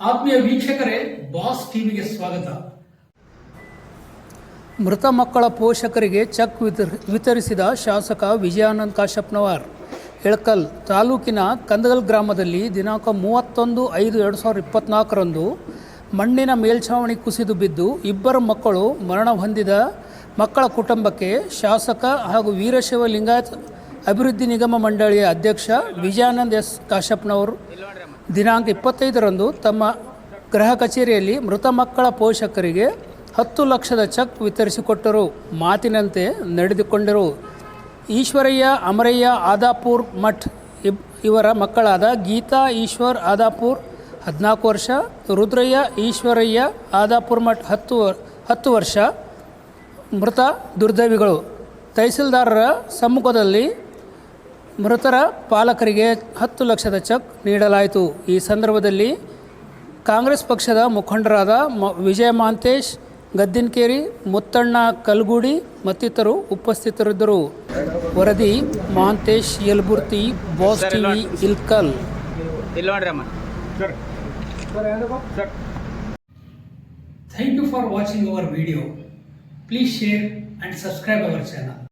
ಆತ್ಮೀಯ ವೀಕ್ಷಕರೇ, ಬಾಸ್ ಟಿವಿಗೆ ಸ್ವಾಗತ. ಮೃತ ಮಕ್ಕಳ ಪೋಷಕರಿಗೆ ಚೆಕ್ ವಿತರ್, ವಿತರಿಸಿದ ಶಾಸಕ ವಿಜಯಾನಂದ್ ಕಾಶಪ್ಪನವರ್ ಇಳಕಲ್ ತಾಲೂಕಿನ ಕಂದಗಲ್ ಗ್ರಾಮದಲ್ಲಿ ದಿನಾಂಕ ಮೂವತ್ತೊಂದು ಐದು ಎರಡು ಸಾವಿರದ ಇಪ್ಪತ್ತ್ನಾಲ್ಕರಂದು ಮಣ್ಣಿನ ಮೇಲ್ಛಾವಣಿ ಕುಸಿದು ಬಿದ್ದು ಇಬ್ಬರು ಮಕ್ಕಳು ಮರಣ ಹೊಂದಿದ ಮಕ್ಕಳ ಕುಟುಂಬಕ್ಕೆ ಶಾಸಕ ಹಾಗೂ ವೀರಶೈವ ಲಿಂಗಾಯತ್ ಅಭಿವೃದ್ಧಿ ನಿಗಮ ಮಂಡಳಿಯ ಅಧ್ಯಕ್ಷ ವಿಜಯಾನಂದ್ ಎಸ್ ಕಾಶಪ್ಪನವರು ದಿನಾಂಕ ಇಪ್ಪತ್ತೈದರಂದು ತಮ್ಮ ಗೃಹ ಕಚೇರಿಯಲ್ಲಿ ಮೃತ ಮಕ್ಕಳ ಪೋಷಕರಿಗೆ ಹತ್ತು ಲಕ್ಷದ ಚೆಕ್ ವಿತರಿಸಿಕೊಟ್ಟರು. ಮಾತಿನಂತೆ ನಡೆದುಕೊಂಡರು. ಈಶ್ವರಯ್ಯ, ಅಮರಯ್ಯ, ಆದಾಪುರ್ ಮಠ್ ಇವರ ಮಕ್ಕಳಾದ ಗೀತಾ, ಈಶ್ವರ್, ಆದಾಪುರ್ ಹದಿನಾಲ್ಕು ವರ್ಷ, ರುದ್ರಯ್ಯ, ಈಶ್ವರಯ್ಯ, ಆದಾಪುರ್ ಮಠ್ ಹತ್ತು ಹತ್ತು ವರ್ಷ ಮೃತ ದುರ್ದೈವಿಗಳು. ತಹಸೀಲ್ದಾರರ ಸಮ್ಮುಖದಲ್ಲಿ ಮೃತರ ಪಾಲಕರಿಗೆ ಹತ್ತು ಲಕ್ಷದ ಚೆಕ್ ನೀಡಲಾಯಿತು. ಈ ಸಂದರ್ಭದಲ್ಲಿ ಕಾಂಗ್ರೆಸ್ ಪಕ್ಷದ ಮುಖಂಡರಾದ ಮ ವಿಜಯ ಮಾಂತೇಶ್ ಗದ್ದಿನಕೇರಿ ಮುತ್ತಣ್ಣ ಕಲ್ಗೂಡಿ ಮತ್ತಿತರರು ಉಪಸ್ಥಿತರಿದ್ದರು. ವರದಿ Mantesh Yalburti boss TV Ilkal. Thank you for watching our video please share and subscribe our channel